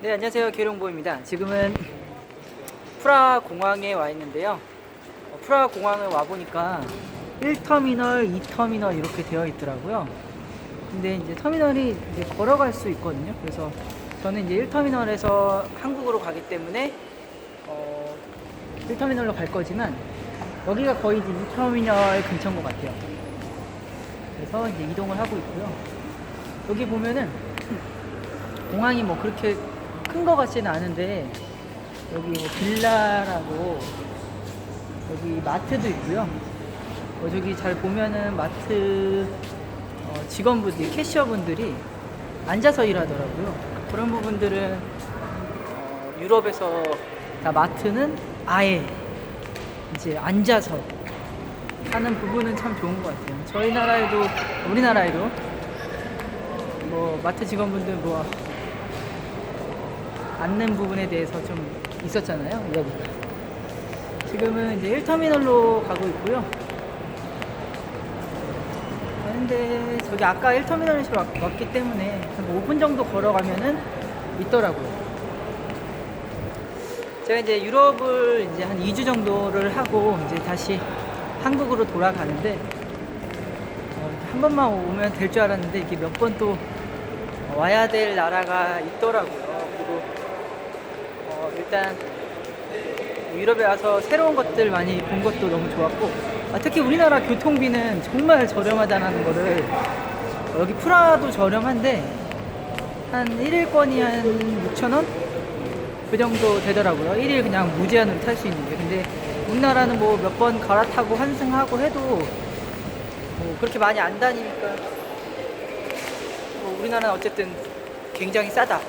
네, 안녕하세요. 계룡보입니다. 지금은 프라 공항에 와 있는데요. 어, 프라 공항에 와 보니까 1터미널, 2터미널 이렇게 되어 있더라고요. 근데 이제 터미널이 이제 걸어갈 수 있거든요. 그래서 저는 이제 1터미널에서 한국으로 가기 때문에 어, 1터미널로 갈 거지만 여기가 거의 이제 2터미널 근처인 것 같아요. 그래서 이제 이동을 하고 있고요. 여기 보면은 공항이 뭐 그렇게 큰 거 같지는 않은데 여기 뭐 빌라라고 여기 마트도 있고요. 어, 저기 잘 보면은 마트 어, 직원분들이 캐셔분들이 앉아서 일하더라고요. 그런 부분들은 어, 유럽에서 다 마트는 아예 이제 앉아서 하는 부분은 참 좋은 것 같아요. 저희 나라에도 우리나라에도 뭐 마트 직원분들 뭐 앉는 부분에 대해서 좀 있었잖아요. 우리가 지금은 이제 1터미널로 가고 있고요. 그런데 저기 아까 1터미널에서 왔, 왔기 때문에 한 5분 정도 걸어가면은 있더라고요. 제가 이제 유럽을 이제 한 2주 정도를 하고 이제 다시 한국으로 돌아가는데 어, 한 번만 오면 될 줄 알았는데 이게 몇 번 또 와야 될 나라가 있더라고요. 일단 유럽에 와서 새로운 것들 많이 본 것도 너무 좋았고 아, 특히 우리나라 교통비는 정말 저렴하다는 거를 어, 여기 프라도 저렴한데 한 1일권이 한 6,000원? 그 정도 되더라고요. 1일 그냥 무제한으로 탈 수 있는데 근데 우리나라는 뭐 몇 번 갈아타고 환승하고 해도 뭐 그렇게 많이 안 다니니까 뭐 우리나라는 어쨌든 굉장히 싸다.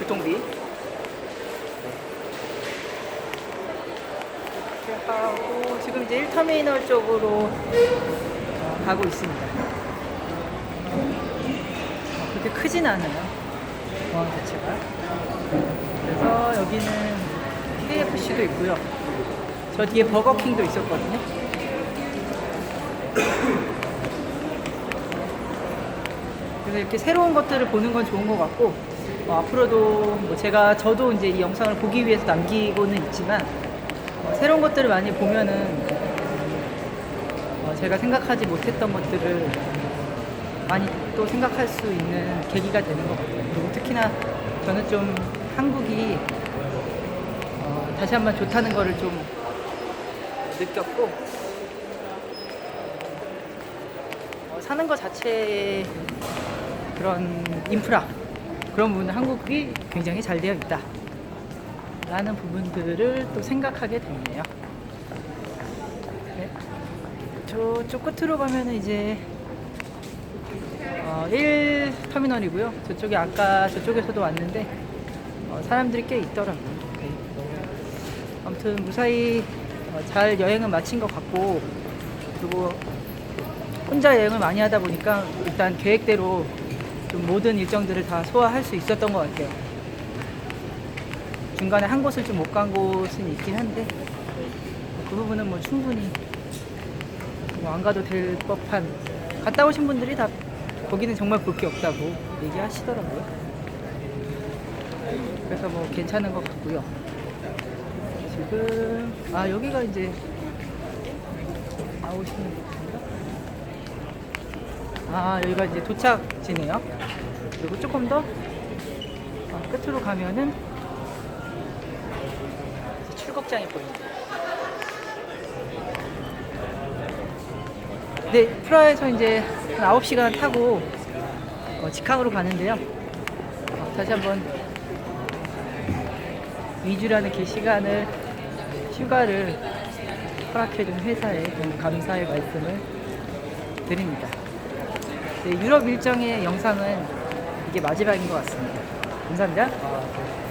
교통비. 이렇게 하고 지금 이제 1터미널 쪽으로 어, 가고 있습니다. 어, 그렇게 크진 않아요. 공항 자체가. 그래서 여기는 KFC도 있고요. 저 뒤에 버거킹도 있었거든요. 그래서 이렇게 새로운 것들을 보는 건 좋은 것 같고 어, 앞으로도 뭐 제가 저도 이제 이 영상을 보기 위해서 남기고는 있지만 어, 새로운 것들을 많이 보면은 어, 제가 생각하지 못했던 것들을 많이 또 생각할 수 있는 계기가 되는 것 같아요. 그리고 특히나 저는 좀 한국이 어, 다시 한번 좋다는 거를 좀 느꼈고 어, 사는 것 자체에 그런 인프라 그런 부분은 한국이 굉장히 잘 되어 있다 라는 부분들을 또 생각하게 되네요 네. 저쪽 끝으로 가면은 이제 어, 1터미널이고요 저쪽에 아까 저쪽에서도 왔는데 어, 사람들이 꽤 있더라고요 네. 아무튼 무사히 어, 잘 여행은 마친 것 같고 그리고 혼자 여행을 많이 하다 보니까 일단 계획대로 좀 모든 일정들을 다 소화할 수 있었던 것 같아요. 중간에 한 곳을 좀 못 간 곳은 있긴 한데 그 부분은 뭐 충분히 뭐 안 가도 될 법한 갔다 오신 분들이 다 거기는 정말 볼 게 없다고 얘기하시더라고요. 그래서 뭐 괜찮은 것 같고요. 지금 아 여기가 이제 나오시는 곳인가? 아 여기가 이제 도착지네요. 그리고 조금 더 어, 끝으로 가면은 출국장이 보입니다. 네, 프라하에서 이제 한 9시간 타고 어, 직항으로 가는데요. 어, 다시 한번 2주라는 긴 시간을 휴가를 허락해준 회사에 감사의 말씀을 드립니다. 네, 유럽 일정의 영상은 이게 마지막인 것 같습니다. 감사합니다.